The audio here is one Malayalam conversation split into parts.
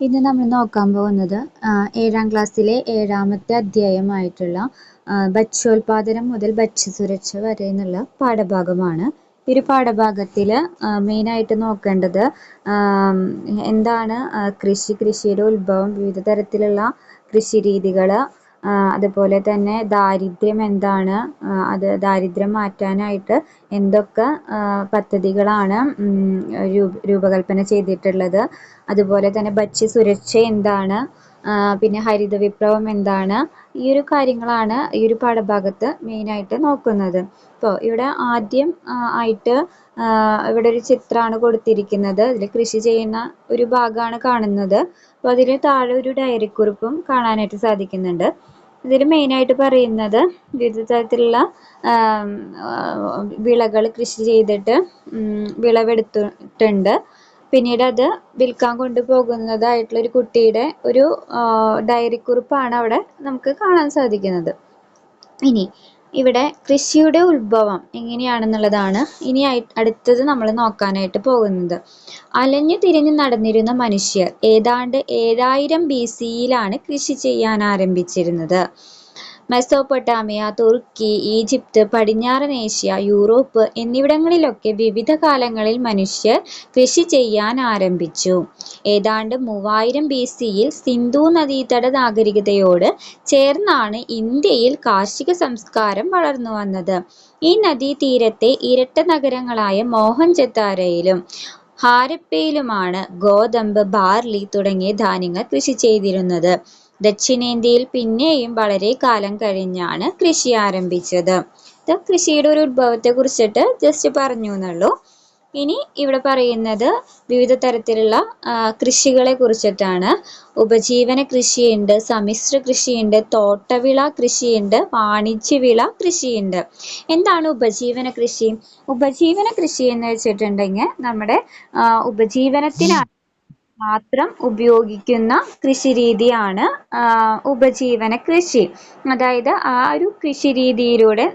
ഇന്ന് നമ്മൾ നോക്കാൻ പോകുന്നത് ഏഴാം ക്ലാസ്സിലെ ഏഴാമത്തെ അധ്യായമായിട്ടുള്ള ഭക്ഷ്യോൽപാദനം മുതൽ ഭക്ഷ്യസുരക്ഷ വരെ എന്നുള്ള പാഠഭാഗമാണ്. ഈ ഒരു പാഠഭാഗത്തിൽ മെയിനായിട്ട് നോക്കേണ്ടത് എന്താണ് കൃഷി കൃഷിയുടെ ഉത്ഭവം വിവിധ തരത്തിലുള്ള കൃഷി രീതികൾ അതുപോലെ തന്നെ ദാരിദ്ര്യം എന്താണ്? അത് ദാരിദ്ര്യം മാറ്റാനായിട്ട് എന്തൊക്കെ പദ്ധതികളാണ് രൂപകൽപ്പന ചെയ്തിട്ടുള്ളത്? അതുപോലെ തന്നെ ഭക്ഷ്യ സുരക്ഷ എന്താണ്? പിന്നെ ഹരിത വിപ്ലവം എന്താണ്? ഈ ഒരു കാര്യങ്ങളാണ് ഈ ഒരു പാഠഭാഗത്ത് മെയിനായിട്ട് നോക്കുന്നത്. ഇപ്പോൾ ഇവിടെ ആദ്യം ആയിട്ട് ഇവിടെ ഒരു ചിത്രമാണ് കൊടുത്തിരിക്കുന്നത്. ഇതിൽ കൃഷി ചെയ്യുന്ന ഒരു ഭാഗമാണ് കാണുന്നത്. അപ്പോൾ അതിന് താഴെ ഒരു ഡയറി കുറിപ്പും കാണാനായിട്ട് സാധിക്കുന്നുണ്ട്. ഇതിൽ മെയിനായിട്ട് പറയുന്നത് വിവിധ തരത്തിലുള്ള വിളകൾ കൃഷി ചെയ്തിട്ട് വിളവെടുത്തിട്ടുണ്ട്. പിന്നീട് അത് വിൽക്കാൻ കൊണ്ടുപോകുന്നതായിട്ടുള്ള ഒരു കുട്ടിയുടെ ഒരു ഡയറി കുറിപ്പാണ് അവിടെ നമുക്ക് കാണാൻ സാധിക്കുന്നത്. ഇനി ഇവിടെ കൃഷിയുടെ ഉത്ഭവം എങ്ങനെയാണെന്നുള്ളതാണ് ഇനി അടുത്തത് നമ്മൾ നോക്കാനായിട്ട് പോകുന്നത്. അലഞ്ഞു തിരിഞ്ഞു നടന്നിരുന്ന മനുഷ്യർ ഏതാണ്ട് ഏഴായിരം ബി സിയിലാണ് കൃഷി ചെയ്യാൻ ആരംഭിച്ചിരുന്നത്. മെസോപ്പൊട്ടാമിയ തുർക്കി ഈജിപ്ത് പടിഞ്ഞാറൻ ഏഷ്യ യൂറോപ്പ് എന്നിവിടങ്ങളിലൊക്കെ വിവിധ കാലങ്ങളിൽ മനുഷ്യർ കൃഷി ചെയ്യാൻ ആരംഭിച്ചു. ഏതാണ്ട് മൂവായിരം ബി സിയിൽ സിന്ധു നദീതട നാഗരികതയോട് ചേർന്നാണ് ഇന്ത്യയിൽ കാർഷിക സംസ്കാരം വളർന്നു വന്നത്. ഈ നദീതീരത്തെ ഇരട്ട നഗരങ്ങളായ മോഹൻജദാരയിലും ഹാരപ്പയിലുമാണ് ഗോതമ്പ് ബാർലി തുടങ്ങിയ ധാന്യങ്ങൾ കൃഷി ചെയ്തിരുന്നത്. ദക്ഷിണേന്ത്യയിൽ പിന്നെയും വളരെ കാലം കഴിഞ്ഞാണ് കൃഷി ആരംഭിച്ചത്. ഇത് കൃഷിയുടെ ഒരു ഉത്ഭവത്തെ കുറിച്ചിട്ട് ജസ്റ്റ് പറഞ്ഞു എന്നുള്ളൂ. ഇനി ഇവിടെ പറയുന്നത് വിവിധ തരത്തിലുള്ള കൃഷികളെ കുറിച്ചിട്ടാണ്. ഉപജീവന കൃഷിയുണ്ട് സമ്മിശ്ര കൃഷിയുണ്ട് തോട്ടവിള കൃഷിയുണ്ട് വാണിജ്യവിള കൃഷിയുണ്ട്. എന്താണ് ഉപജീവന കൃഷി? ഉപജീവന കൃഷി എന്ന് വെച്ചിട്ടുണ്ടെങ്കിൽ നമ്മുടെ ആ, ഉപജീവനത്തിനായി മാത്രം ഉപയോഗിക്കുന്ന കൃഷിരീതിയാണ് ഉപജീവന കൃഷി. അതായത് ആ ഒരു കൃഷിരീതിയിലൂടെ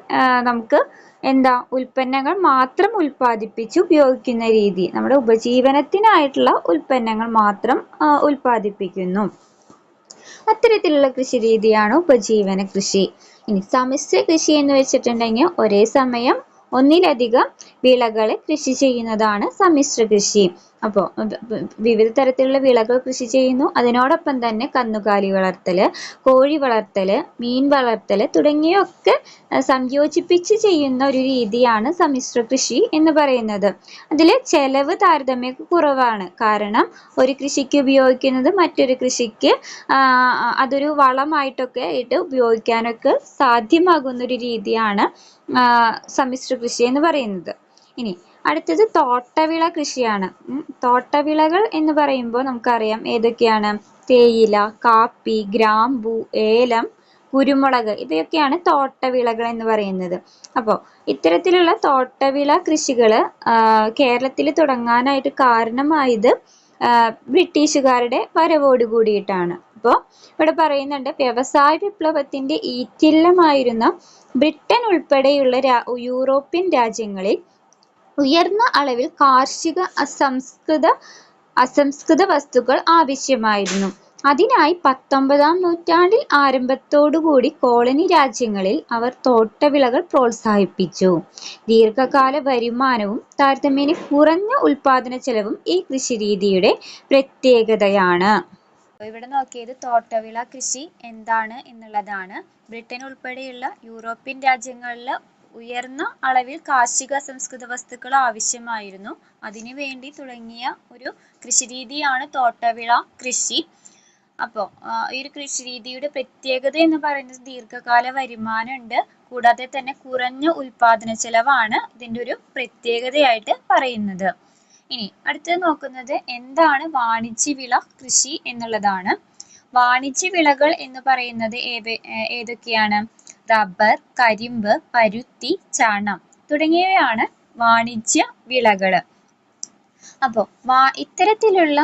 നമുക്ക് എന്താ ഉൽപ്പന്നങ്ങൾ മാത്രം ഉൽപ്പാദിപ്പിച്ച് ഉപയോഗിക്കുന്ന രീതി. നമ്മുടെ ഉപജീവനത്തിനായിട്ടുള്ള ഉൽപ്പന്നങ്ങൾ മാത്രം ഉൽപ്പാദിപ്പിക്കുന്നു. അത്തരത്തിലുള്ള കൃഷി രീതിയാണ് ഉപജീവന കൃഷി. ഇനി സമിശ്ര കൃഷി എന്ന് വെച്ചിട്ടുണ്ടെങ്കിൽ ഒരേ സമയം ഒന്നിലധികം വിളകളെ കൃഷി ചെയ്യുന്നതാണ് സമ്മിശ്ര കൃഷി. അപ്പോൾ വിവിധ തരത്തിലുള്ള വിളകൾ കൃഷി ചെയ്യുന്നു. അതിനോടൊപ്പം തന്നെ കന്നുകാലി വളർത്തൽ കോഴി വളർത്തൽ മീൻ വളർത്തൽ തുടങ്ങിയൊക്കെ സംയോജിപ്പിച്ച് ചെയ്യുന്ന ഒരു രീതിയാണ് സമ്മിശ്ര കൃഷി എന്ന് പറയുന്നത്. അതിൽ ചെലവ് താരതമ്യം കുറവാണ്. കാരണം ഒരു കൃഷിക്ക് ഉപയോഗിക്കുന്നത് മറ്റൊരു കൃഷിക്ക് അതൊരു വളമായിട്ടൊക്കെ ആയിട്ട് ഉപയോഗിക്കാനൊക്കെ സാധ്യമാകുന്ന ഒരു രീതിയാണ് സമ്മിശ്ര കൃഷി എന്ന് പറയുന്നത്. ഇനി അടുത്തത് തോട്ടവിള കൃഷിയാണ്. തോട്ടവിളകൾ എന്ന് പറയുമ്പോൾ നമുക്കറിയാം ഏതൊക്കെയാണ്? തേയില കാപ്പി ഗ്രാമ്പു ഏലം കുരുമുളക് ഇതൊക്കെയാണ് തോട്ടവിളകൾ എന്ന് പറയുന്നത്. അപ്പോൾ ഇത്തരത്തിലുള്ള തോട്ടവിള കൃഷികൾ കേരളത്തിൽ തുടങ്ങാനായിട്ട് കാരണമായത് ബ്രിട്ടീഷുകാരുടെ വരവോട് കൂടിയിട്ടാണ്. അപ്പോൾ ഇവിടെ പറയുന്നുണ്ട് വ്യവസായ വിപ്ലവത്തിന്റെ ഈറ്റില്ലമായിരുന്ന ബ്രിട്ടൻ ഉൾപ്പെടെയുള്ള യൂറോപ്യൻ രാജ്യങ്ങളിൽ ഉയർന്ന അളവിൽ കാർഷിക അസംസ്കൃത അസംസ്കൃത വസ്തുക്കൾ ആവശ്യമായിരുന്നു. അതിനായി പത്തൊമ്പതാം നൂറ്റാണ്ടിൽ ആരംഭത്തോടുകൂടി കോളനി രാജ്യങ്ങളിൽ അവർ തോട്ടവിളകൾ പ്രോത്സാഹിപ്പിച്ചു. ദീർഘകാല വരുമാനവും താരതമ്യേന കുറഞ്ഞ ഉൽപാദന ചെലവും ഈ കൃഷിരീതിയുടെ പ്രത്യേകതയാണ്. ഇവിടെ നോക്കിയത് തോട്ടവിള കൃഷി എന്താണ് എന്നുള്ളതാണ്. ബ്രിട്ടൻ ഉൾപ്പെടെയുള്ള യൂറോപ്യൻ രാജ്യങ്ങളിൽ ഉയർന്ന അളവിൽ കാർഷിക സംസ്കൃത വസ്തുക്കൾ ആവശ്യമായിരുന്നു. അതിനു വേണ്ടി തുടങ്ങിയ ഒരു കൃഷിരീതിയാണ് തോട്ടവിള കൃഷി. അപ്പോൾ ഈ ഒരു കൃഷി രീതിയുടെ പ്രത്യേകത എന്ന് പറയുന്നത് ദീർഘകാല വരുമാനമുണ്ട് കൂടാതെ തന്നെ കുറഞ്ഞ ഉൽപാദന ചെലവാണ് ഇതിന്റെ ഒരു പ്രത്യേകതയായിട്ട് പറയുന്നത്. ഇനി അടുത്തത് നോക്കുന്നത് എന്താണ് വാണിജ്യ വിള കൃഷി എന്നുള്ളതാണ്. വാണിജ്യ വിളകൾ എന്ന് പറയുന്നത് ഏത് ഏതൊക്കെയാണ്? റബ്ബർ കരിമ്പ് പരുത്തി ചണം തുടങ്ങിയവയാണ് വാണിജ്യ വിളകൾ അപ്പോൾ വാ ഇത്തരത്തിലുള്ള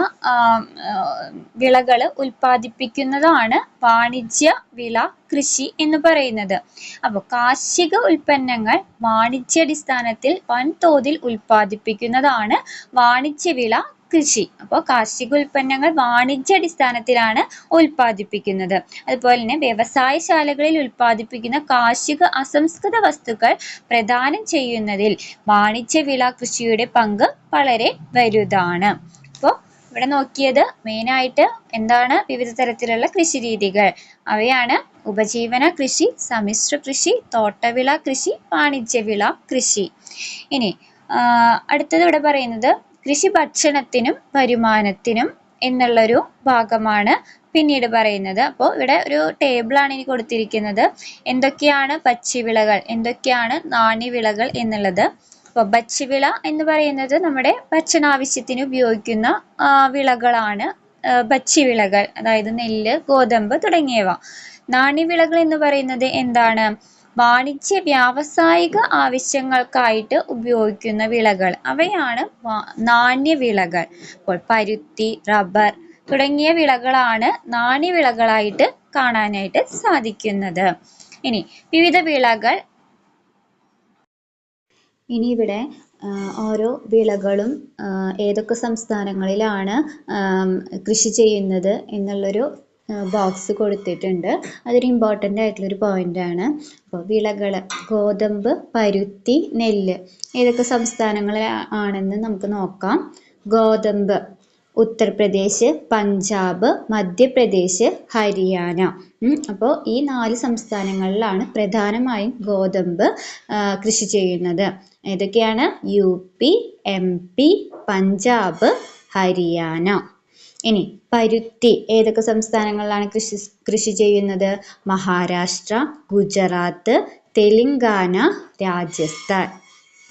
വിളകൾ ഉൽപ്പാദിപ്പിക്കുന്നതാണ് വാണിജ്യ വിള കൃഷി എന്ന് പറയുന്നത്. അപ്പോൾ കാർഷിക ഉൽപ്പന്നങ്ങൾ വാണിജ്യാടിസ്ഥാനത്തിൽ വൻതോതിൽ ഉൽപ്പാദിപ്പിക്കുന്നതാണ് വാണിജ്യ വിള കൃഷി. അപ്പോൾ കാർഷിക ഉൽപ്പന്നങ്ങൾ വാണിജ്യാടിസ്ഥാനത്തിലാണ് ഉൽപ്പാദിപ്പിക്കുന്നത്. അതുപോലെ തന്നെ വ്യവസായശാലകളിൽ ഉൽപ്പാദിപ്പിക്കുന്ന കാർഷിക അസംസ്കൃത വസ്തുക്കൾ പ്രദാനം ചെയ്യുന്നതിൽ വാണിജ്യ വിള കൃഷിയുടെ പങ്ക് വളരെ വലുതാണ്. അപ്പോൾ ഇവിടെ നോക്കിയത് മെയിനായിട്ട് എന്താണ് വിവിധ തരത്തിലുള്ള കൃഷി രീതികൾ അവയാണ് ഉപജീവന കൃഷി സമ്മിശ്ര കൃഷി തോട്ടവിള കൃഷി വാണിജ്യവിള കൃഷി. ഇനി അടുത്തത് ഇവിടെ പറയുന്നത് കൃഷി ഭക്ഷണത്തിനും വരുമാനത്തിനും എന്നുള്ളൊരു ഭാഗമാണ് പിന്നീട് പറയുന്നത്. അപ്പോൾ ഇവിടെ ഒരു ടേബിളാണ് ഇനി കൊടുത്തിരിക്കുന്നത്. എന്തൊക്കെയാണ് പച്ചിവിളകൾ? എന്തൊക്കെയാണ് നാണ്യവിളകൾ എന്നുള്ളത്? അപ്പോൾ പച്ചിവിള എന്ന് പറയുന്നത് നമ്മുടെ ഭക്ഷണാവശ്യത്തിന് ഉപയോഗിക്കുന്ന വിളകളാണ് പച്ചവിളകൾ. അതായത് നെല്ല് ഗോതമ്പ് തുടങ്ങിയവ. നാണ്യവിളകൾ എന്ന് പറയുന്നത് എന്താണ്? വാണിജ്യ വ്യാവസായിക ആവശ്യങ്ങൾക്കായിട്ട് ഉപയോഗിക്കുന്ന വിളകൾ. അവയാണ് നാണ്യവിളകൾ അപ്പോൾ പരുത്തി റബ്ബർ തുടങ്ങിയ വിളകളാണ് നാണ്യവിളകളായിട്ട് കാണാനായിട്ട് സാധിക്കുന്നത്. ഇനി വിവിധ വിളകൾ. ഇനി ഇവിടെ ഓരോ വിളകളും ഏതൊക്കെ സംസ്ഥാനങ്ങളിലാണ് കൃഷി ചെയ്യുന്നത് എന്നുള്ളൊരു ബോക്സ് കൊടുത്തിട്ടുണ്ട്. അതൊരു ഇമ്പോർട്ടന്റ് ആയിട്ടുള്ളൊരു പോയിന്റ് ആണ്. അപ്പോൾ വിളകൾ ഗോതമ്പ് പരുത്തി നെല്ല് ഏതൊക്കെ സംസ്ഥാനങ്ങളിൽ ആണെന്ന് നമുക്ക് നോക്കാം. ഗോതമ്പ് ഉത്തർപ്രദേശ് പഞ്ചാബ് മധ്യപ്രദേശ് ഹരിയാന. അപ്പോൾ ഈ നാല് സംസ്ഥാനങ്ങളിലാണ് പ്രധാനമായും ഗോതമ്പ് കൃഷി ചെയ്യുന്നത്. ഏതൊക്കെയാണ്? U P M P Punjab Haryana. ഇനി പരുത്തി ഏതൊക്കെ സംസ്ഥാനങ്ങളിലാണ് കൃഷി കൃഷി ചെയ്യുന്നത്? മഹാരാഷ്ട്ര ഗുജറാത്ത് തെലങ്കാന രാജസ്ഥാൻ.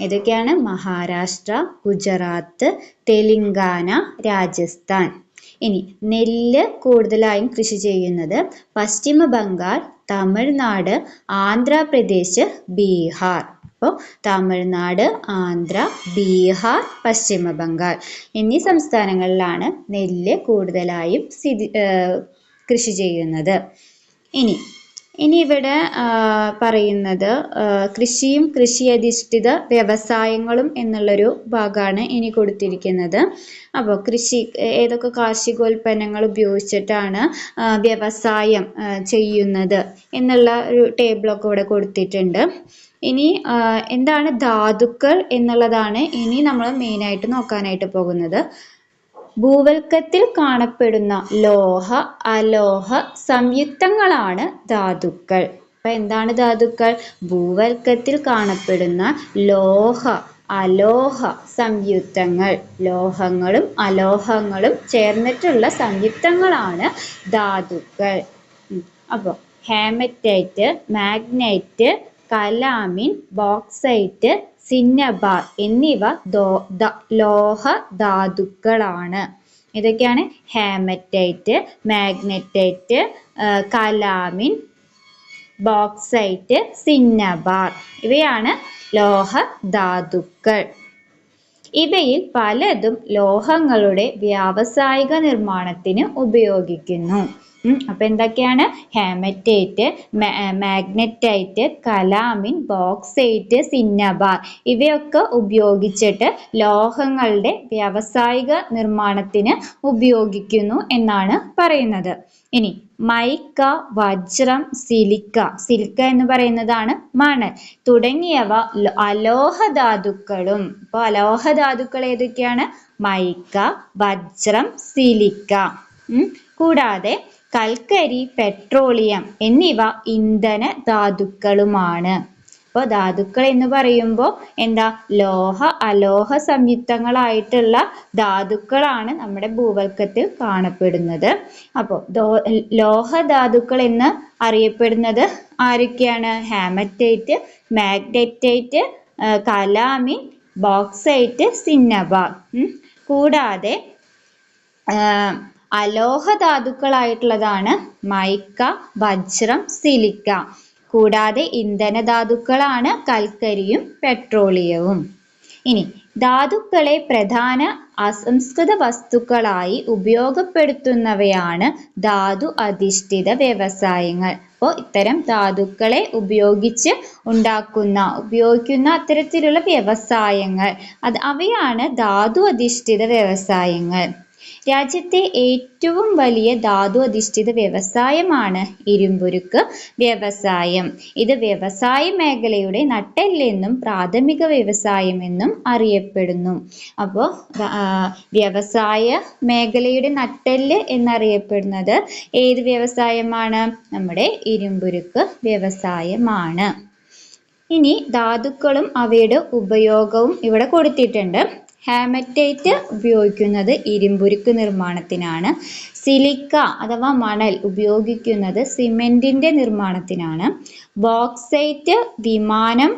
ഏതൊക്കെയാണ്? മഹാരാഷ്ട്ര ഗുജറാത്ത് തെലങ്കാന രാജസ്ഥാൻ. ഇനി നെല്ല് കൂടുതലായും കൃഷി ചെയ്യുന്നത് പശ്ചിമ ബംഗാൾ തമിഴ്നാട് ആന്ധ്രാപ്രദേശ് ബീഹാർ. അപ്പോൾ തമിഴ്നാട് ആന്ധ്ര ബീഹാർ പശ്ചിമ ബംഗാൾ എന്നീ സംസ്ഥാനങ്ങളിലാണ് നെല്ല് കൂടുതലായും സ്ഥിതി കൃഷി ചെയ്യുന്നത്. ഇനി ഇനി ഇവിടെ പറയുന്നത് കൃഷിയും കൃഷി അധിഷ്ഠിത വ്യവസായങ്ങളും എന്നുള്ളൊരു ഭാഗമാണ് ഇനി കൊടുത്തിരിക്കുന്നത്. അപ്പോൾ കൃഷി ഏതൊക്കെ കാർഷികോൽപ്പന്നങ്ങൾ ഉപയോഗിച്ചിട്ടാണ് വ്യവസായം ചെയ്യുന്നത് എന്നുള്ള ഒരു ടേബിളൊക്കെ ഇവിടെ കൊടുത്തിട്ടുണ്ട്. ഇനി എന്താണ് ധാതുക്കൾ എന്നുള്ളതാണ് ഇനി നമ്മൾ മെയിനായിട്ട് നോക്കാനായിട്ട് പോകുന്നത്. ഭൂവൽക്കത്തിൽ കാണപ്പെടുന്ന ലോഹ അലോഹ സംയുക്തങ്ങളാണ് ധാതുക്കൾ. അപ്പൊ എന്താണ് ധാതുക്കൾ? ഭൂവൽക്കത്തിൽ കാണപ്പെടുന്ന ലോഹ അലോഹ സംയുക്തങ്ങൾ. ലോഹങ്ങളും അലോഹങ്ങളും ചേർന്നിട്ടുള്ള സംയുക്തങ്ങളാണ് ധാതുക്കൾ. അപ്പോൾ hematite magnetite calamine bauxite cinnabar എന്നിവ ദോ- ലോഹ ധാതുക്കളാണ്. ഇതൊക്കെയാണ് hematite magnetite calamine bauxite cinnabar. ഇവയാണ് ലോഹ ധാതുക്കൾ. ഇവയിൽ പലതും ലോഹങ്ങളുടെ വ്യാവസായിക നിർമ്മാണത്തിന് ഉപയോഗിക്കുന്നു. ഉം, അപ്പൊ എന്തൊക്കെയാണ്? Haematite magnetite calamine bauxite cinnabar ഇവയൊക്കെ ഉപയോഗിച്ചിട്ട് ലോഹങ്ങളുടെ വ്യാവസായിക നിർമ്മാണത്തിന് ഉപയോഗിക്കുന്നു എന്നാണ് പറയുന്നത്. ഇനി മൈക്ക വജ്രം സിലിക്ക. സിലിക്ക എന്ന് പറയുന്നതാണ് മണൽ. തുടങ്ങിയവ അലോഹധാതുക്കളും അലോഹ അലോഹധാതുക്കൾ അപ്പോൾ അലോഹ ഏതൊക്കെയാണ്? മൈക്ക വജ്രം സിലിക്ക. കൂടാതെ കൽക്കരി പെട്രോളിയം എന്നിവ ഇന്ധന ധാതുക്കളുമാണ്. അപ്പോൾ ധാതുക്കൾ എന്ന് പറയുമ്പോൾ എന്താ? ലോഹ അലോഹ സംയുക്തങ്ങളായിട്ടുള്ള ധാതുക്കളാണ് നമ്മുടെ ഭൂവൽക്കത്തിൽ കാണപ്പെടുന്നത്. അപ്പോൾ ലോഹ ധാതുക്കൾ എന്ന് അറിയപ്പെടുന്നത് ആരൊക്കെയാണ്? Haematite magnetite calamine bauxite cinnabar. കൂടാതെ അലോഹ ധാതുക്കളായിട്ടുള്ളതാണ് മൈക്ക വജ്രം സിലിക്ക. കൂടാതെ ഇന്ധന ധാതുക്കളാണ് കൽക്കരിയും പെട്രോളിയവും. ഇനി ധാതുക്കളെ പ്രധാന അസംസ്കൃത വസ്തുക്കളായി ഉപയോഗപ്പെടുത്തുന്നവയാണ് ധാതു അധിഷ്ഠിത വ്യവസായങ്ങൾ. അപ്പോൾ ഇത്തരം ധാതുക്കളെ ഉപയോഗിച്ച് ഉണ്ടാക്കുന്ന ഉപയോഗിക്കുന്ന അത്തരത്തിലുള്ള വ്യവസായങ്ങൾ. അത് അവയാണ് ധാതു അധിഷ്ഠിത വ്യവസായങ്ങൾ. രാജ്യത്തെ ഏറ്റവും വലിയ ധാതു അധിഷ്ഠിത വ്യവസായമാണ് ഇരുമ്പുരുക്ക് വ്യവസായം. ഇത് വ്യവസായ മേഖലയുടെ നട്ടെല്ലെന്നും പ്രാഥമിക വ്യവസായമെന്നും അറിയപ്പെടുന്നു. അപ്പോൾ വ്യവസായ മേഖലയുടെ നട്ടെല്ല് എന്നറിയപ്പെടുന്നത് ഏത് വ്യവസായമാണ്? നമ്മുടെ ഇരുമ്പുരുക്ക് വ്യവസായമാണ്. ഇനി ധാതുക്കളും അവയുടെ ഉപയോഗവും ഇവിടെ കൊടുത്തിട്ടുണ്ട്. ഹാമറ്റൈറ്റ് ഉപയോഗിക്കുന്നത് ഇരുമ്പുരുക്ക് നിർമ്മാണത്തിനാണ്. സിലിക്ക അഥവാ മണൽ ഉപയോഗിക്കുന്നത് സിമെന്റിന്റെ നിർമ്മാണത്തിനാണ്. ബോക്സൈറ്റ് വിമാനം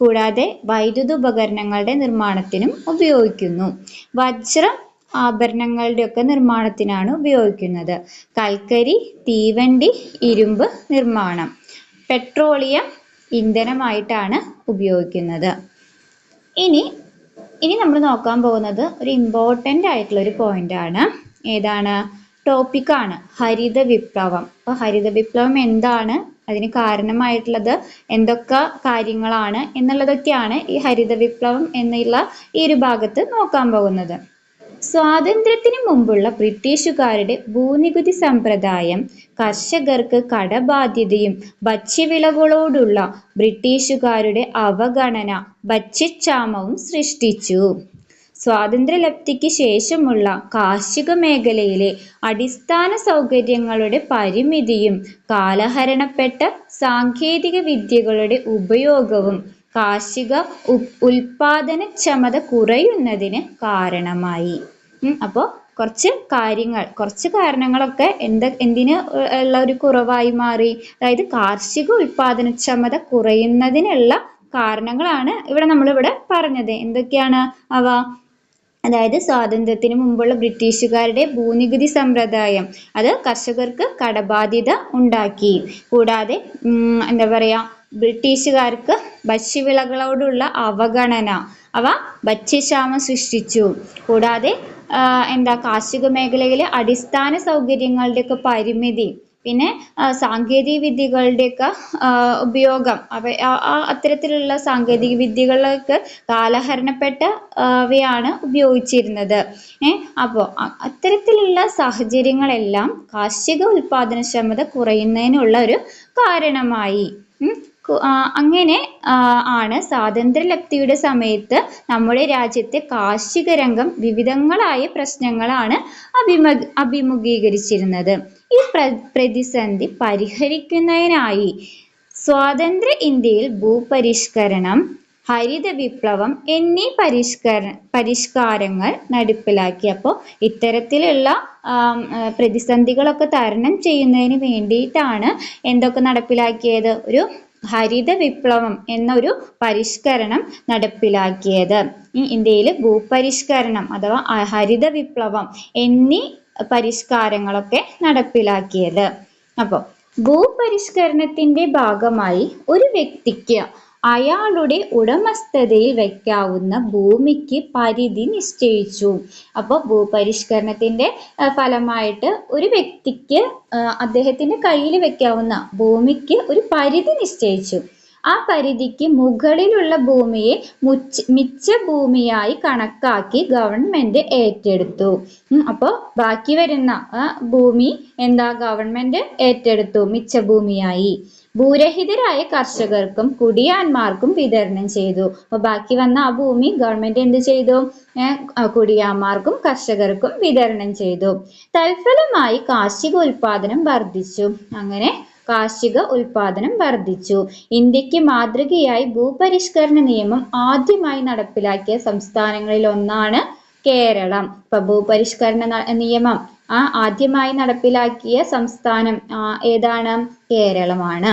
കൂടാതെ വൈദ്യുത ഉപകരണങ്ങളുടെ നിർമ്മാണത്തിനും ഉപയോഗിക്കുന്നു. വജ്രം ആഭരണങ്ങളുടെ ഒക്കെ നിർമ്മാണത്തിനാണ് ഉപയോഗിക്കുന്നത്. കൽക്കരി തീവണ്ടി ഇരുമ്പ് നിർമ്മാണം. പെട്രോളിയം ഇന്ധനമായിട്ടാണ് ഉപയോഗിക്കുന്നത്. ഇനി ഇനി നമ്മൾ നോക്കാൻ പോകുന്നത് ഒരു ഇമ്പോർട്ടന്റ് ആയിട്ടുള്ള ഒരു പോയിന്റ് ആണ്. ഏതാണ്? ടോപ്പിക്കാണ് ഹരിത വിപ്ലവം. അപ്പോൾ ഹരിത വിപ്ലവം എന്താണ്? അതിന് കാരണമായിട്ടുള്ളത് എന്തൊക്കെ കാര്യങ്ങളാണ് എന്നുള്ളതൊക്കെയാണ് ഈ ഹരിത വിപ്ലവം എന്നുള്ള ഈ ഒരു ഭാഗത്ത് നോക്കാൻ പോകുന്നത്. സ്വാതന്ത്ര്യത്തിന് മുമ്പുള്ള ബ്രിട്ടീഷുകാരുടെ ഭൂനികുതി സമ്പ്രദായം കർഷകർക്ക് കടബാധ്യതയും ഭക്ഷ്യവിളകളോടുള്ള ബ്രിട്ടീഷുകാരുടെ അവഗണന ഭക്ഷ്യക്ഷാമവും സൃഷ്ടിച്ചു. സ്വാതന്ത്ര്യലബ്ധിക്ക് ശേഷമുള്ള കാർഷിക മേഖലയിലെ അടിസ്ഥാന സൗകര്യങ്ങളുടെ പരിമിതിയും കാലഹരണപ്പെട്ട സാങ്കേതിക വിദ്യകളുടെ ഉപയോഗവും കാർഷിക ഉൽപാദനക്ഷമത കുറയുന്നതിന് കാരണമായി. അപ്പോൾ കുറച്ച് കാര്യങ്ങൾ കുറച്ച് കാരണങ്ങളൊക്കെ എന്ത് എന്തിന് ഉള്ള ഒരു കുറവായി മാറി? അതായത് കാർഷിക ഉൽപാദനക്ഷമത കുറയുന്നതിനുള്ള കാരണങ്ങളാണ് ഇവിടെ നമ്മളിവിടെ പറഞ്ഞത്. എന്തൊക്കെയാണ് അവ? അതായത് സ്വാതന്ത്ര്യത്തിന് മുമ്പുള്ള ബ്രിട്ടീഷുകാരുടെ ഭൂനികുതി സമ്പ്രദായം. അത് കർഷകർക്ക് കടബാധ്യത ഉണ്ടാക്കി. കൂടാതെ എന്താ പറയാ ബ്രിട്ടീഷുകാർക്ക് ഭക്ഷ്യവിളകളോടുള്ള അവഗണന. അവ ഭക്ഷ്യക്ഷാമം സൃഷ്ടിച്ചു. കൂടാതെ എന്താ കാർഷിക മേഖലയിലെ അടിസ്ഥാന സൗകര്യങ്ങളുടെയൊക്കെ പരിമിതി പിന്നെ സാങ്കേതിക വിദ്യകളുടെയൊക്കെ ഉപയോഗം അവ അത്തരത്തിലുള്ള സാങ്കേതിക വിദ്യകളൊക്കെ കാലഹരണപ്പെട്ട അവയാണ് ഉപയോഗിച്ചിരുന്നത്. അപ്പോൾ അത്തരത്തിലുള്ള സാഹചര്യങ്ങളെല്ലാം കാർഷിക ഉൽപാദനക്ഷമത കുറയുന്നതിനുള്ള ഒരു കാരണമായി. അങ്ങനെ ആണ് സ്വാതന്ത്ര്യലബ്ധിയുടെ സമയത്ത് നമ്മുടെ രാജ്യത്തെ കാർഷിക രംഗം വിവിധങ്ങളായ പ്രശ്നങ്ങളാണ് അഭിമു അഭിമുഖീകരിച്ചിരുന്നത്. ഈ പ്രതിസന്ധി പരിഹരിക്കുന്നതിനായി സ്വാതന്ത്ര്യ ഇന്ത്യയിൽ ഭൂപരിഷ്കരണം ഹരിത വിപ്ലവം എന്നീ പരിഷ്കര പരിഷ്കാരങ്ങൾ നടപ്പിലാക്കി. അപ്പോൾ ഇത്തരത്തിലുള്ള പ്രതിസന്ധികളൊക്കെ തരണം ചെയ്യുന്നതിന് വേണ്ടിയിട്ടാണ് എന്തൊക്കെ നടപ്പിലാക്കിയത്? ഒരു ഹരിത വിപ്ലവം എന്നൊരു പരിഷ്കരണം നടപ്പിലാക്കിയത്. ഇന്ത്യയിൽ ഭൂപരിഷ്കരണം അഥവാ ഹരിത വിപ്ലവം എന്നീ പരിഷ്കാരങ്ങളൊക്കെ നടപ്പിലാക്കിയത്. അപ്പോൾ ഭൂപരിഷ്കരണത്തിന്റെ ഭാഗമായി ഒരു വ്യക്തിക്ക് അയാളുടെ ഉടമസ്ഥതയിൽ വയ്ക്കാവുന്ന ഭൂമിക്ക് പരിധി നിശ്ചയിച്ചു. അപ്പോൾ ഭൂപരിഷ്കരണത്തിന്റെ ഫലമായിട്ട് ഒരു വ്യക്തിക്ക് അദ്ദേഹത്തിന്റെ കയ്യിൽ വെക്കാവുന്ന ഭൂമിക്ക് ഒരു പരിധി നിശ്ചയിച്ചു. ആ പരിധിക്ക് മുകളിലുള്ള ഭൂമിയെ മുച്ച മിച്ച ഭൂമിയായി കണക്കാക്കി ഗവൺമെന്റ് ഏറ്റെടുത്തു. അപ്പോൾ ബാക്കി വരുന്ന ഭൂമി എന്താ ഗവൺമെന്റ് ഏറ്റെടുത്തു? മിച്ച ഭൂമിയായി. ഭൂരഹിതരായ കർഷകർക്കും കുടിയാന്മാർക്കും വിതരണം ചെയ്തു. അപ്പൊ ബാക്കി വന്ന ആ ഭൂമി ഗവൺമെന്റ് എന്ത് ചെയ്തു? കുടിയാന്മാർക്കും കർഷകർക്കും വിതരണം ചെയ്തു. തൽഫലമായി കാർഷിക ഉൽപാദനം വർദ്ധിച്ചു. അങ്ങനെ കാർഷിക ഉൽപാദനം വർദ്ധിച്ചു. ഇന്ത്യയ്ക്ക് മാതൃകയായി ഭൂപരിഷ്കരണ നിയമം ആദ്യമായി നടപ്പിലാക്കിയ സംസ്ഥാനങ്ങളിൽ ഒന്നാണ് കേരളം. ഇപ്പൊ ഭൂപരിഷ്കരണ നിയമം ആ ആദ്യമായി നടപ്പിലാക്കിയ സംസ്ഥാനം ഏതാണ്? കേരളമാണ്.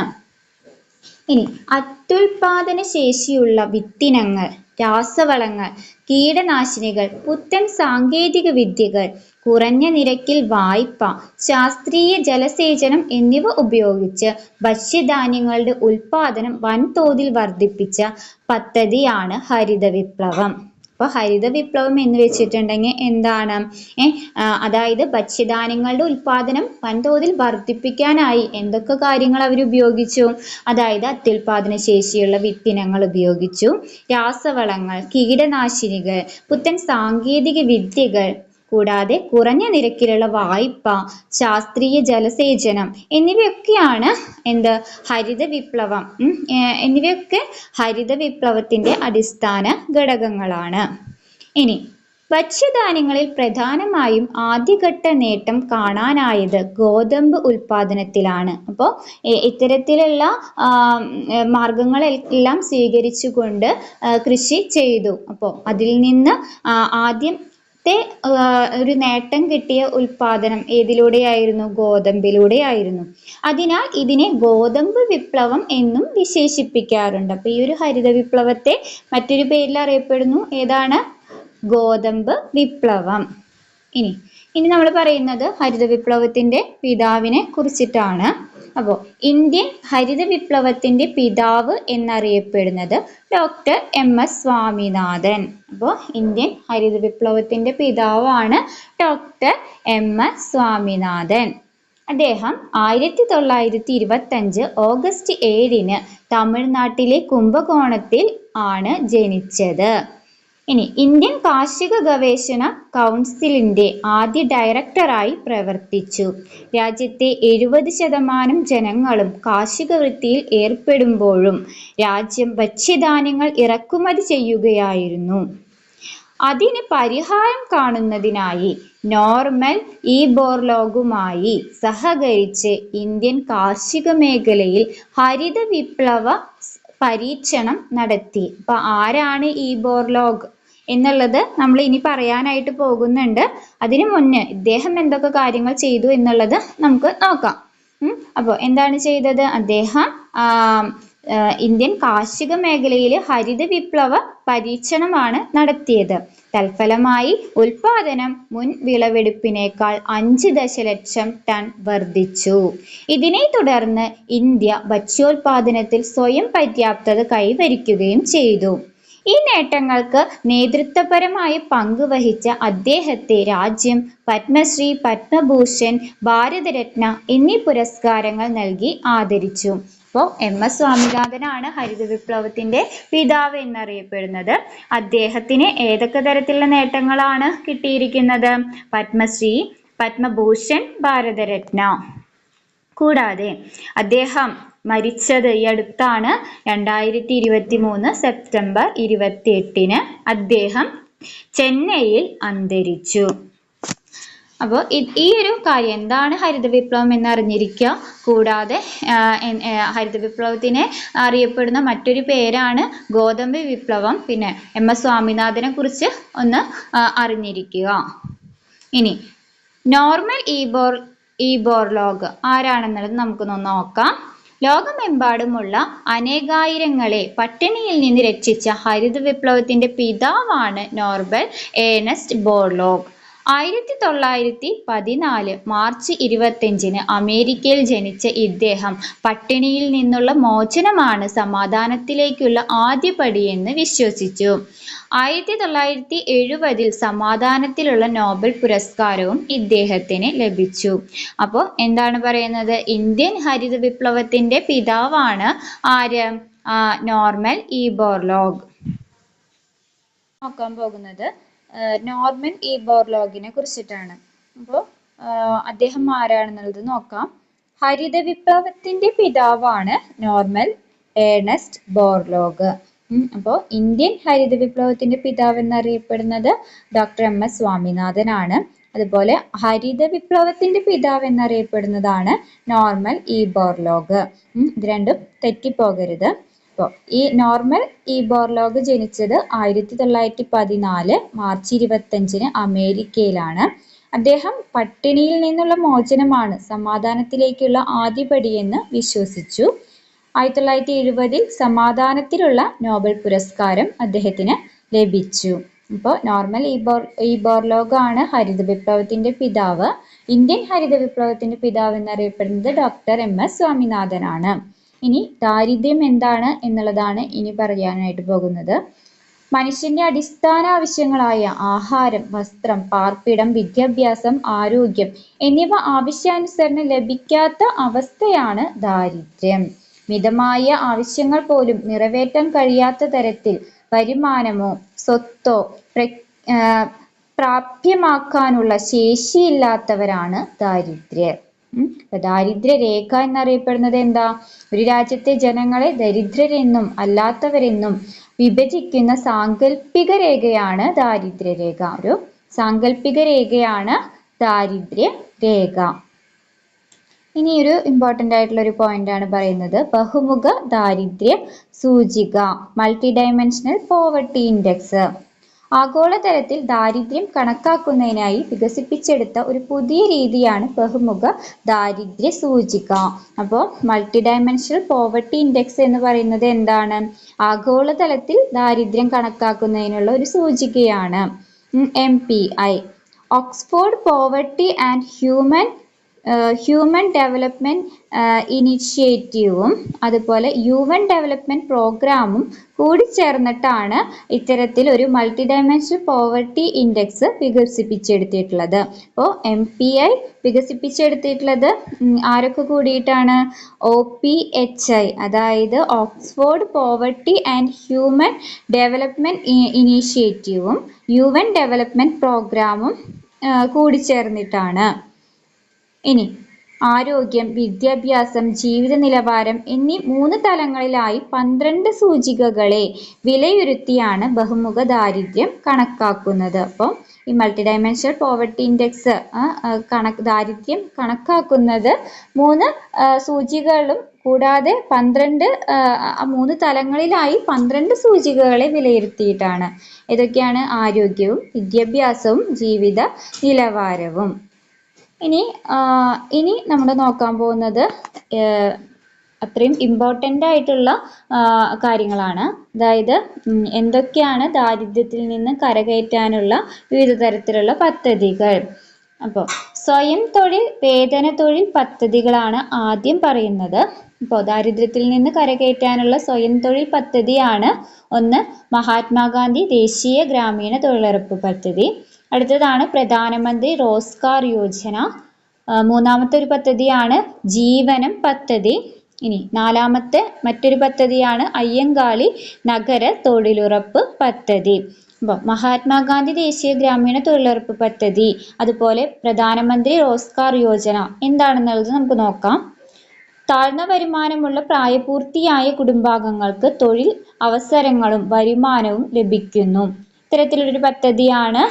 ഇനി അത്യുൽപാദന ശേഷിയുള്ള വിത്തിനങ്ങൾ രാസവളങ്ങൾ കീടനാശിനികൾ പുത്തൻ സാങ്കേതിക വിദ്യകൾ കുറഞ്ഞ നിരക്കിൽ വായ്പ ശാസ്ത്രീയ ജലസേചനം എന്നിവ ഉപയോഗിച്ച് ഭക്ഷ്യധാന്യങ്ങളുടെ ഉൽപാദനം വൻതോതിൽ വർദ്ധിപ്പിച്ച പദ്ധതിയാണ് ഹരിത വിപ്ലവം അപ്പോൾ ഹരിത വിപ്ലവം എന്ന് വെച്ചിട്ടുണ്ടെങ്കിൽ എന്താണ്? അതായത് ഭക്ഷ്യധാന്യങ്ങളുടെ ഉൽപാദനം വൻതോതിൽ വർദ്ധിപ്പിക്കാനായി എന്തൊക്കെ കാര്യങ്ങൾ അവർ ഉപയോഗിച്ചു? അതായത് അത്യുൽപാദന ശേഷിയുള്ള വിത്തിനങ്ങൾ ഉപയോഗിച്ചു രാസവളങ്ങൾ കീടനാശിനികൾ പുത്തൻ സാങ്കേതിക വിദ്യകൾ കൂടാതെ കുറഞ്ഞ നിരക്കിലുള്ള വായ്പ ശാസ്ത്രീയ ജലസേചനം എന്നിവയൊക്കെയാണ് എന്ത്? ഹരിത വിപ്ലവം. എന്നിവയൊക്കെ ഹരിത വിപ്ലവത്തിന്റെ അടിസ്ഥാന ഘടകങ്ങളാണ്. ഇനി ഭക്ഷ്യധാന്യങ്ങളിൽ പ്രധാനമായും ആദ്യഘട്ട നേട്ടം കാണാനായത് ഗോതമ്പ് ഉൽപാദനത്തിലാണ്. അപ്പോൾ ഇത്തരത്തിലുള്ള മാർഗങ്ങളെല്ലാം സ്വീകരിച്ചുകൊണ്ട് കൃഷി ചെയ്തു. അപ്പോൾ അതിൽ നിന്ന് ആ, ആദ്യത്തെ ആ, ഒരു നേട്ടം കിട്ടിയ ഉൽപാദനം ഏതിലൂടെയായിരുന്നു? ഗോതമ്പിലൂടെയായിരുന്നു. അതിനാൽ ഇതിനെ ഗോതമ്പ് വിപ്ലവം എന്നും വിശേഷിപ്പിക്കാറുണ്ട്. അപ്പോൾ ഈ ഒരു ഹരിത വിപ്ലവത്തെ മറ്റൊരു പേരിൽ അറിയപ്പെടുന്നു. ഏതാണ്? ഗോതമ്പ് വിപ്ലവം. ഇനി ഇനി നമ്മൾ പറയുന്നത് ഹരിത വിപ്ലവത്തിന്റെ പിതാവിനെ കുറിച്ചിട്ടാണ്. അപ്പോൾ ഇന്ത്യൻ ഹരിത വിപ്ലവത്തിന്റെ പിതാവ് എന്നറിയപ്പെടുന്നത് ഡോക്ടർ എം എസ് സ്വാമിനാഥൻ. അപ്പോൾ ഇന്ത്യൻ ഹരിത വിപ്ലവത്തിന്റെ പിതാവാണ് ഡോക്ടർ എം എസ് സ്വാമിനാഥൻ. അദ്ദേഹം ആയിരത്തി തൊള്ളായിരത്തി ഇരുപത്തഞ്ച് ഓഗസ്റ്റ് ഏഴിന് തമിഴ്നാട്ടിലെ കുംഭകോണത്തിൽ ആണ് ജനിച്ചത്. ഇനി ഇന്ത്യൻ കാർഷിക ഗവേഷണ കൗൺസിലിന്റെ ആദ്യ ഡയറക്ടറായി പ്രവർത്തിച്ചു. രാജ്യത്തെ എഴുപത് ശതമാനം ജനങ്ങളും കാർഷിക വൃത്തിയിൽ ഏർപ്പെടുമ്പോഴും രാജ്യം ഭക്ഷ്യധാന്യങ്ങൾ ഇറക്കുമതി ചെയ്യുകയായിരുന്നു. അതിന് പരിഹാരം കാണുന്നതിനായി നോർമൽ ഈ ബോർലോഗുമായി സഹകരിച്ച് ഇന്ത്യൻ കാർഷിക മേഖലയിൽ ഹരിത വിപ്ലവ പരീക്ഷണം നടത്തി. അപ്പൊ ആരാണ് ഈ ബോർലോഗ് എന്നുള്ളത് നമ്മൾ ഇനി പറയാനായിട്ട് പോകുന്നുണ്ട്. അതിനു മുന്നേ ഇദ്ദേഹം എന്തൊക്കെ കാര്യങ്ങൾ ചെയ്തു എന്നുള്ളത് നമുക്ക് നോക്കാം. അപ്പോൾ എന്താണ് ചെയ്തത്? അദ്ദേഹം ഇന്ത്യൻ കാർഷിക മേഖലയിൽ ഹരിത വിപ്ലവ പരീക്ഷണമാണ് നടത്തിയത്. തൽഫലമായി ഉൽപാദനം മുൻ വിളവെടുപ്പിനേക്കാൾ അഞ്ച് ദശലക്ഷം ടൺ വർദ്ധിച്ചു. ഇതിനെ തുടർന്ന് ഇന്ത്യ ഭക്ഷ്യോൽപാദനത്തിൽ സ്വയം പര്യാപ്തത കൈവരിക്കുകയും ചെയ്തു. ഈ നേട്ടങ്ങൾക്ക് നേതൃത്വപരമായി പങ്കുവഹിച്ച അദ്ദേഹത്തെ രാജ്യം പത്മശ്രീ പത്മഭൂഷൺ ഭാരതരത്ന എന്നീ പുരസ്കാരങ്ങൾ നൽകി ആദരിച്ചു. അപ്പോൾ എം എസ് സ്വാമിനാഥനാണ് ഹരിത വിപ്ലവത്തിന്റെ പിതാവ് എന്നറിയപ്പെടുന്നത്. അദ്ദേഹത്തിന് ഏതൊക്കെ തരത്തിലുള്ള നേട്ടങ്ങളാണ് കിട്ടിയിരിക്കുന്നത്? പത്മശ്രീ പത്മഭൂഷൺ ഭാരതരത്ന. കൂടാതെ അദ്ദേഹം മരിച്ചത് ഈ അടുത്താണ് രണ്ടായിരത്തി ഇരുപത്തി മൂന്ന് സെപ്റ്റംബർ ഇരുപത്തി എട്ടിന് അദ്ദേഹം ചെന്നൈയിൽ അന്തരിച്ചു. അപ്പോൾ ഈ ഒരു കാര്യം എന്താണ് ഹരിത വിപ്ലവം എന്ന് അറിഞ്ഞിരിക്കുക കൂടാതെ ഹരിത വിപ്ലവത്തിനെ അറിയപ്പെടുന്ന മറ്റൊരു പേരാണ് ഗോതമ്പ് വിപ്ലവം. പിന്നെ എം എസ് സ്വാമിനാഥനെ കുറിച്ച് ഒന്ന് അറിഞ്ഞിരിക്കുക. ഇനി നോർമൽ ഈബോർ ബോർലോഗ് ആരാണെന്നുള്ളത് നമുക്കൊന്ന് നോക്കാം. ലോകമെമ്പാടുമുള്ള അനേകായിരങ്ങളെ പട്ടിണിയിൽ നിന്ന് രക്ഷിച്ച ഹരിത വിപ്ലവത്തിന്റെ പിതാവാണ് നോർബൽ ഏണസ്റ്റ് ബോർലോഗ്. ആയിരത്തി തൊള്ളായിരത്തി പതിനാല് മാർച്ച് ഇരുപത്തിയഞ്ചിന് അമേരിക്കയിൽ ജനിച്ച ഇദ്ദേഹം പട്ടിണിയിൽ നിന്നുള്ള മോചനമാണ് സമാധാനത്തിലേക്കുള്ള ആദ്യ പടിയെന്ന് വിശ്വസിച്ചു. ആയിരത്തി തൊള്ളായിരത്തി എഴുപതിൽ സമാധാനത്തിലുള്ള നോബൽ പുരസ്കാരവും ഇദ്ദേഹത്തിന് ലഭിച്ചു. അപ്പോൾ എന്താണ് പറയുന്നത്? ഇന്ത്യൻ ഹരിത വിപ്ലവത്തിന്റെ പിതാവാണ് ആര്? നോർമൽ ഇ ബോർലോഗ് നോക്കാൻ പോകുന്നത് നോർമൻ ഇ ബോർലോഗിനെ കുറിച്ചിട്ടാണ്. അപ്പോൾ അദ്ദേഹം ആരാണെന്നുള്ളത് നോക്കാം. ഹരിത വിപ്ലവത്തിന്റെ പിതാവാണ് നോർമൽ ഏണസ്റ്റ് ബോർലോഗ്. അപ്പോൾ ഇന്ത്യൻ ഹരിത വിപ്ലവത്തിന്റെ പിതാവ് എന്നറിയപ്പെടുന്നത് ഡോക്ടർ എം എസ് സ്വാമിനാഥനാണ്. അതുപോലെ ഹരിത വിപ്ലവത്തിന്റെ പിതാവ് എന്നറിയപ്പെടുന്നതാണ് നോർമൽ ഇ ബോർലോഗ്. ഇത് രണ്ടും തെറ്റിപ്പോകരുത്. അപ്പോൾ ഈ നോർമൽ ഈ ബോർലോഗ് ജനിച്ചത് ആയിരത്തി തൊള്ളായിരത്തി പതിനാല് മാർച്ച് ഇരുപത്തഞ്ചിന് അമേരിക്കയിലാണ്. അദ്ദേഹം പട്ടിണിയിൽ നിന്നുള്ള മോചനമാണ് സമാധാനത്തിലേക്കുള്ള ആദ്യപടിയെന്ന് വിശ്വസിച്ചു. ആയിരത്തി തൊള്ളായിരത്തി എഴുപതിൽ സമാധാനത്തിലുള്ള നോബൽ പുരസ്കാരം അദ്ദേഹത്തിന് ലഭിച്ചു. ഇപ്പോൾ നോർമൽ ഈ ബോർ ഈ ബോർലോഗ് ആണ് ഹരിത വിപ്ലവത്തിന്റെ പിതാവ്. ഇന്ത്യൻ ഹരിത വിപ്ലവത്തിന്റെ പിതാവ് എന്നറിയപ്പെടുന്നത് ഡോക്ടർ എം എസ് സ്വാമിനാഥനാണ്. ഇനി ദാരിദ്ര്യം എന്താണ് എന്നുള്ളതാണ് ഇനി പറയാനായിട്ട് പോകുന്നത്. മനുഷ്യന്റെ അടിസ്ഥാന ആവശ്യങ്ങളായ ആഹാരം വസ്ത്രം പാർപ്പിടം വിദ്യാഭ്യാസം ആരോഗ്യം എന്നിവ ആവശ്യാനുസരണം ലഭിക്കാത്ത അവസ്ഥയാണ് ദാരിദ്ര്യം. മിതമായ ആവശ്യങ്ങൾ പോലും നിറവേറ്റാൻ കഴിയാത്ത തരത്തിൽ വരുമാനമോ സ്വത്തോ പ്രാപ്യമാക്കാനുള്ള ശേഷിയില്ലാത്തവരാണ് ദാരിദ്ര്യർ. ദാരിദ്ര്യ രേഖ എന്നറിയപ്പെടുന്നത് എന്താ? ഒരു രാജ്യത്തെ ജനങ്ങളെ ദരിദ്രരെന്നും അല്ലാത്തവരെന്നും വിഭജിക്കുന്ന സാങ്കല്പിക രേഖയാണ് ദാരിദ്ര്യ രേഖ ഒരു സാങ്കല്പിക രേഖയാണ് ദാരിദ്ര്യ രേഖ ഇനി ഒരു ഇമ്പോർട്ടന്റ് ആയിട്ടുള്ള ഒരു പോയിന്റ് ആണ് പറയുന്നത്. ബഹുമുഖ ദാരിദ്ര്യ സൂചിക. മൾട്ടി ഡയമെൻഷണൽ പോവർട്ടി ഇൻഡെക്സ് ആഗോളതലത്തിൽ ദാരിദ്ര്യം കണക്കാക്കുന്നതിനായി വികസിപ്പിച്ചെടുത്ത ഒരു പുതിയ രീതിയാണ് ബഹുമുഖ ദാരിദ്ര്യ സൂചിക. അപ്പോൾ മൾട്ടി ഡയമെൻഷണൽ പോവർട്ടി ഇൻഡെക്സ് എന്ന് പറയുന്നത് എന്താണ്? ആഗോളതലത്തിൽ ദാരിദ്ര്യം കണക്കാക്കുന്നതിനുള്ള ഒരു സൂചികയാണ്. M P I Oxford poverty and human human development ഇനിഷ്യേറ്റീവും അതുപോലെ ഹ്യൂമൻ ഡെവലപ്മെന്റ് പ്രോഗ്രാമും കൂടി ചേർന്നിട്ടാണ് ഇത്തരത്തിൽ ഒരു മൾട്ടി ഡയമെൻഷണൽ പോവർട്ടി ഇൻഡെക്സ് വികസിപ്പിച്ചെടുത്തിട്ടുള്ളത്. അപ്പോൾ എം പി ഐ വികസിപ്പിച്ചെടുത്തിട്ടുള്ളത് ആരൊക്കെ കൂടിയിട്ടാണ്? ഒ പി എച്ച് ഐ അതായത് Oxford poverty and human development ഇനീഷ്യേറ്റീവും U N development പ്രോഗ്രാമും കൂടിച്ചേർന്നിട്ടാണ് ഇനി ആരോഗ്യം വിദ്യാഭ്യാസം ജീവിത നിലവാരം എന്നീ മൂന്ന് തലങ്ങളിലായി പന്ത്രണ്ട് സൂചികകളെ വിലയിരുത്തിയാണ് ബഹുമുഖ ദാരിദ്ര്യം കണക്കാക്കുന്നത്. അപ്പം ഈ മൾട്ടി ഡയമെൻഷണൽ പോവർട്ടി ഇൻഡെക്സ് കണക്ക് ദാരിദ്ര്യം കണക്കാക്കുന്നത് മൂന്ന് സൂചികകളും കൂടാതെ പന്ത്രണ്ട് മൂന്ന് തലങ്ങളിലായി പന്ത്രണ്ട് സൂചികകളെ വിലയിരുത്തിയിട്ടാണ്. ഇതൊക്കെയാണ് ആരോഗ്യവും വിദ്യാഭ്യാസവും ജീവിത നിലവാരവും. ഇനി ഇനി നമ്മൾ നോക്കാൻ പോകുന്നത് അത്രയും ഇമ്പോർട്ടന്റ് ആയിട്ടുള്ള കാര്യങ്ങളാണ്. അതായത് എന്തൊക്കെയാണ് ദാരിദ്ര്യത്തിൽ നിന്ന് കരകയറ്റാനുള്ള വിവിധ തരത്തിലുള്ള പദ്ധതികൾ. അപ്പോൾ സ്വയം തൊഴിൽ വേതന തൊഴിൽ പദ്ധതികളാണ് ആദ്യം പറയുന്നത്. ഇപ്പോൾ ദാരിദ്ര്യത്തിൽ നിന്ന് കരകയറ്റാനുള്ള സ്വയം തൊഴിൽ പദ്ധതിയാണ് ഒന്ന് മഹാത്മാഗാന്ധി ദേശീയ ഗ്രാമീണ തൊഴിലുറപ്പ് പദ്ധതി. അടുത്തതാണ് പ്രധാനമന്ത്രി റോസ്കാർ യോജന. മൂന്നാമത്തെ ഒരു പദ്ധതിയാണ് ജീവനം പദ്ധതി. ഇനി നാലാമത്തെ മറ്റൊരു പദ്ധതിയാണ് അയ്യങ്കാളി നഗര തൊഴിലുറപ്പ് പദ്ധതി. അപ്പോൾ മഹാത്മാഗാന്ധി ദേശീയ ഗ്രാമീണ തൊഴിലുറപ്പ് പദ്ധതി അതുപോലെ പ്രധാനമന്ത്രി റോസ്കാർ യോജന എന്താണെന്നുള്ളത് നമുക്ക് നോക്കാം. താഴ്ന്ന വരുമാനമുള്ള പ്രായപൂർത്തിയായ കുടുംബാംഗങ്ങൾക്ക് തൊഴിൽ അവസരങ്ങളും വരുമാനവും ലഭിക്കുന്നു. ഇത്തരത്തിലൊരു പദ്ധതിയാണ്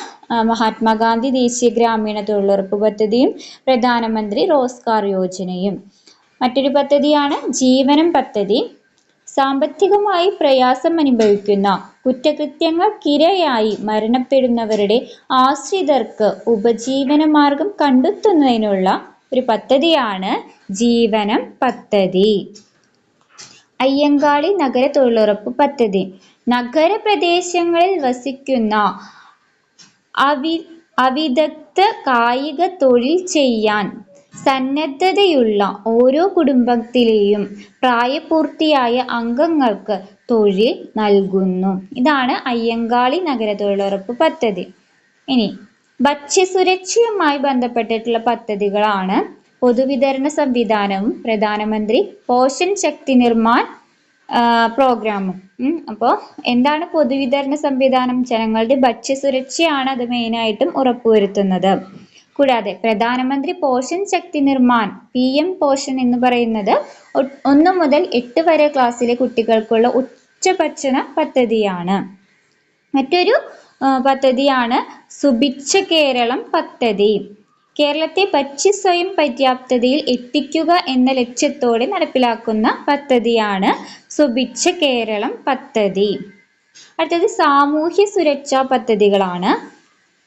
മഹാത്മാഗാന്ധി ദേശീയ ഗ്രാമീണ തൊഴിലുറപ്പ് പദ്ധതിയും പ്രധാനമന്ത്രി റോസ്കാർ യോജനയും. മറ്റൊരു പദ്ധതിയാണ് ജീവനം പദ്ധതി. സാമ്പത്തികമായി പ്രയാസം അനുഭവിക്കുന്ന കുറ്റകൃത്യങ്ങൾക്കിരയായി മരണപ്പെടുന്നവരുടെ ആശ്രിതർക്ക് ഉപജീവന മാർഗം കണ്ടെത്തുന്നതിനുള്ള ഒരു പദ്ധതിയാണ് ജീവനം പദ്ധതി. അയ്യങ്കാളി നഗര തൊഴിലുറപ്പ് പദ്ധതി. നഗരപ്രദേശങ്ങളിൽ വസിക്കുന്ന അവി അവിദഗ്ധ കായിക തൊഴിൽ ചെയ്യാൻ സന്നദ്ധതയുള്ള ഓരോ കുടുംബത്തിലെയും പ്രായപൂർത്തിയായ അംഗങ്ങൾക്ക് തൊഴിൽ നൽകുന്നു. ഇതാണ് അയ്യങ്കാളി നഗര തൊഴിലുറപ്പ് പദ്ധതി. ഇനി ഭക്ഷ്യസുരക്ഷയുമായി ബന്ധപ്പെട്ടിട്ടുള്ള പദ്ധതികളാണ്. പൊതുവിതരണ സംവിധാനവും പ്രധാനമന്ത്രി പോഷൻ ശക്തി നിർമ്മാൺ പ്രോഗ്രാമും. അപ്പോൾ എന്താണ് പൊതുവിതരണ സംവിധാനം? ജനങ്ങളുടെ ഭക്ഷ്യസുരക്ഷയാണ് അത് മെയിനായിട്ടും ഉറപ്പുവരുത്തുന്നത്. കൂടാതെ പ്രധാനമന്ത്രി പോഷൻ ശക്തി നിർമ്മാൺ പി എം പോഷൻ എന്ന് പറയുന്നത് ഒന്ന് മുതൽ എട്ട് വരെ ക്ലാസ്സിലെ കുട്ടികൾക്കുള്ള ഉച്ചഭക്ഷണ പദ്ധതിയാണ്. മറ്റൊരു പദ്ധതിയാണ് സുഭിക്ഷ കേരളം പദ്ധതി. കേരളത്തെ ഭക്ഷ്യ സ്വയം പര്യാപ്തതയിൽ എത്തിക്കുക എന്ന ലക്ഷ്യത്തോടെ നടപ്പിലാക്കുന്ന പദ്ധതിയാണ് സുഭിക്ഷ കേരളം പദ്ധതി. അടുത്തത് സാമൂഹ്യ സുരക്ഷാ പദ്ധതികളാണ്.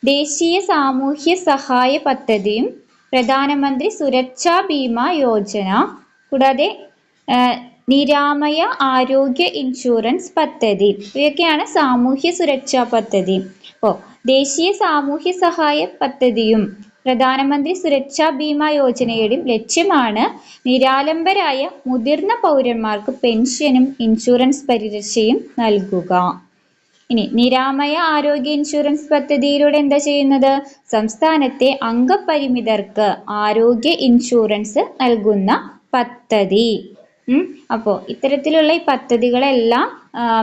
ദേശീയ സാമൂഹ്യ സഹായ പദ്ധതിയും പ്രധാനമന്ത്രി സുരക്ഷാ ബീമ യോജന കൂടാതെ നിരാമയ ആരോഗ്യ ഇൻഷുറൻസ് പദ്ധതി. ഇവയൊക്കെയാണ് സാമൂഹ്യ സുരക്ഷാ പദ്ധതി. അപ്പോൾ ദേശീയ സാമൂഹ്യ സഹായ പദ്ധതിയും പ്രധാനമന്ത്രി സുരക്ഷാ ബീമ യോജനയുടെയും ലക്ഷ്യമാണ് നിരാലംബരായ മുതിർന്ന പൗരന്മാർക്ക് പെൻഷനും ഇൻഷുറൻസ് പരിരക്ഷയും നൽകുക. ഇനി നിരാമയ ആരോഗ്യ ഇൻഷുറൻസ് പദ്ധതിയിലൂടെ എന്താ ചെയ്യുന്നത്? സംസ്ഥാനത്തെ അംഗപരിമിതർക്ക് ആരോഗ്യ ഇൻഷുറൻസ് നൽകുന്ന പദ്ധതി. അപ്പോൾ ഇത്തരത്തിലുള്ള ഈ പദ്ധതികളെല്ലാം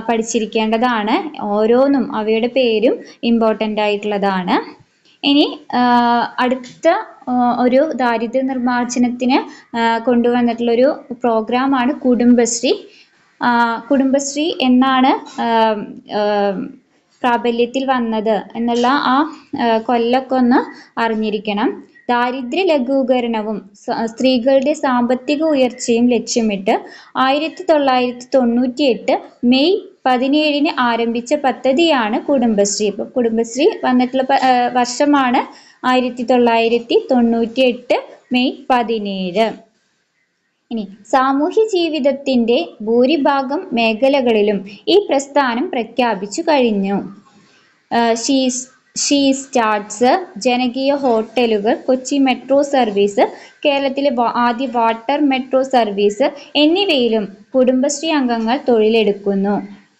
പഠിച്ചിരിക്കേണ്ടതാണ്. ഓരോന്നും അവയുടെ പേരും ഇമ്പോർട്ടന്റ് ആയിട്ടുള്ളതാണ്. ഇനി അടുത്ത ഒരു ദാരിദ്ര്യ നിർമ്മാർജനത്തിന് കൊണ്ടുവന്നിട്ടുള്ളൊരു പ്രോഗ്രാമാണ് കുടുംബശ്രീ. കുടുംബശ്രീ എന്നാണ് പ്രാബല്യത്തിൽ വന്നത് എന്നുള്ള ആ, കൊല്ലൊക്കെ ഒന്ന് അറിഞ്ഞിരിക്കണം. ദാരിദ്ര്യ ലഘൂകരണവും സ്ത്രീകളുടെ സാമ്പത്തിക ഉയർച്ചയും ലക്ഷ്യമിട്ട് ആയിരത്തി തൊള്ളായിരത്തി തൊണ്ണൂറ്റി എട്ട് മെയ് പതിനേഴിന് ആരംഭിച്ച പദ്ധതിയാണ് കുടുംബശ്രീ. ഇപ്പം കുടുംബശ്രീ വന്നിട്ടുള്ള വർഷമാണ് ആയിരത്തി തൊള്ളായിരത്തി തൊണ്ണൂറ്റി എട്ട് മെയ് പതിനേഴ്. ഇനി സാമൂഹ്യ ജീവിതത്തിന്റെ ഭൂരിഭാഗം മേഖലകളിലും ഈ പ്രസ്ഥാനം പ്രഖ്യാപിച്ചു കഴിഞ്ഞു. ഷീ ഷീ സ്റ്റാർട്സ് ജനകീയ ഹോട്ടലുകൾ കൊച്ചി മെട്രോ സർവീസ് കേരളത്തിലെ ആദ്യ വാട്ടർ മെട്രോ സർവീസ് എന്നിവയിലും കുടുംബശ്രീ അംഗങ്ങൾ തൊഴിലെടുക്കുന്നു.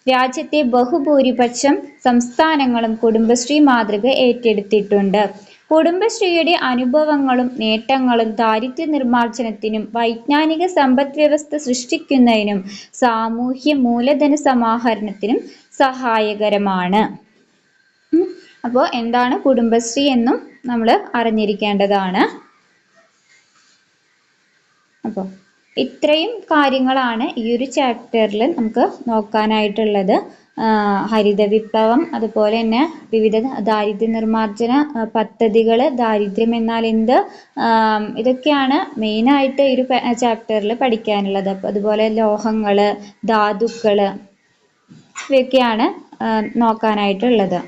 രാജ്യത്തെ ബഹുഭൂരിപക്ഷം സംസ്ഥാനങ്ങളും കുടുംബശ്രീ മാതൃക ഏറ്റെടുത്തിട്ടുണ്ട്. കുടുംബശ്രീയുടെ അനുഭവങ്ങളും നേട്ടങ്ങളും ദാരിദ്ര്യ നിർമ്മാർജനത്തിനും വൈജ്ഞാനിക സമ്പദ് വ്യവസ്ഥ സൃഷ്ടിക്കുന്നതിനും സാമൂഹ്യ മൂലധന സമാഹരണത്തിനും സഹായകരമാണ്. അപ്പോൾ എന്താണ് കുടുംബശ്രീ എന്നും നമ്മൾ അറിഞ്ഞിരിക്കേണ്ടതാണ്. അപ്പോൾ ഇത്രയും കാര്യങ്ങളാണ് ഈ ഒരു ചാപ്റ്ററിൽ നമുക്ക് നോക്കാനായിട്ടുള്ളത്. ഹരിത വിപ്ലവം അതുപോലെ തന്നെ വിവിധ ദാരിദ്ര്യ നിർമ്മാർജന പദ്ധതികൾ ദാരിദ്ര്യം എന്നാൽ എന്ത്? ഇതൊക്കെയാണ് മെയിനായിട്ട് ഈ ഒരു ചാപ്റ്ററിൽ പഠിക്കാനുള്ളത്. അതുപോലെ ലോഹങ്ങൾ ധാതുക്കൾ ഇവയൊക്കെയാണ് നോക്കാനായിട്ടുള്ളത്.